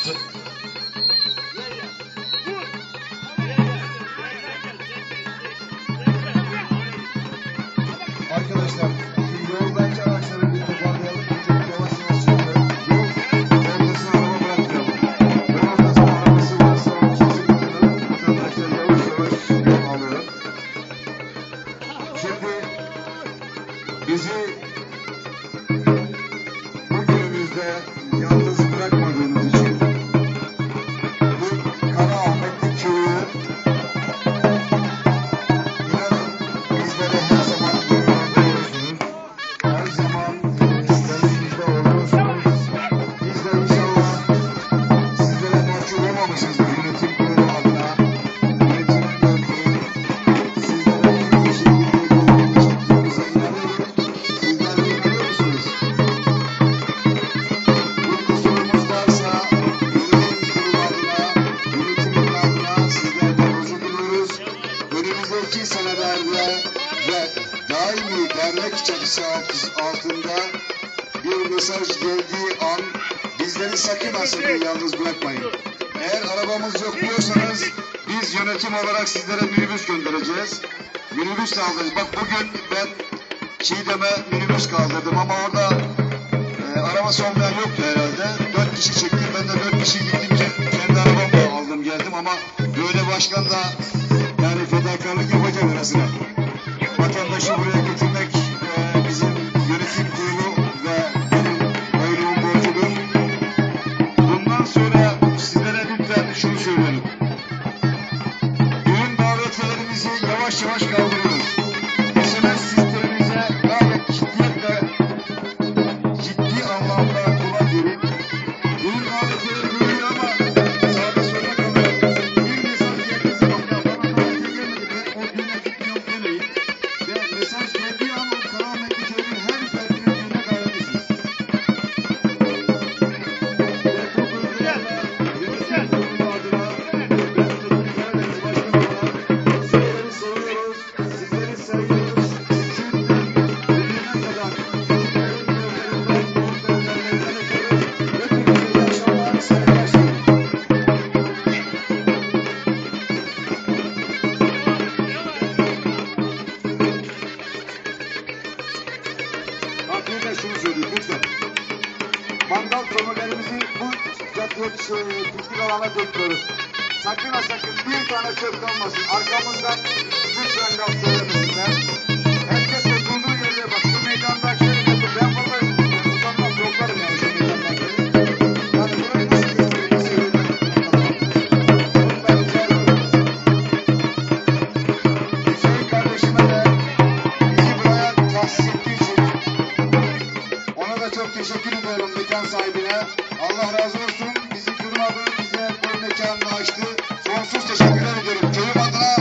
Arkadaşlar, yol bence araçları bir toparlayalım. Çok yavaş yavaş çıkıyor. Yol ortasına araba bırakmayalım. Yol ortasına arabası varsa kimse kaçıralım. Vatandaşlar yavaş yavaş yol alalım. Şimdi bizi mücadelelerde ve daimi dernek çatısı altında bir mesaj geldiği an bizleri sakın ha yalnız bırakmayın. Eğer arabamız yok diyorsanız biz yönetim olarak sizlere minibüs göndereceğiz. Minibüs de alacağız. Bak bugün ben Çiğdem'e minibüs kaldırdım ama orada e, arabası olmayan yoktu herhalde. Dört kişi çektim. Ben de dört kişi gittim. Kendi arabamla aldım geldim ama böyle başkan da hepsi piknik alana bekliyoruz. Sakın ha sakın bir tane çöp kalmasın. Arkamızdan lütfen laf söylemesinler. Herkes de durduğu yerde bak şu meydanda şöyle yapın. Ben burada utanmam yoklarım yani için ona da çok teşekkür ediyorum mekan sahibine. Allah razı olsun. Bizi kırmadı, bize bu mekanını açtı. Sonsuz teşekkürler ederim. Köyüm adına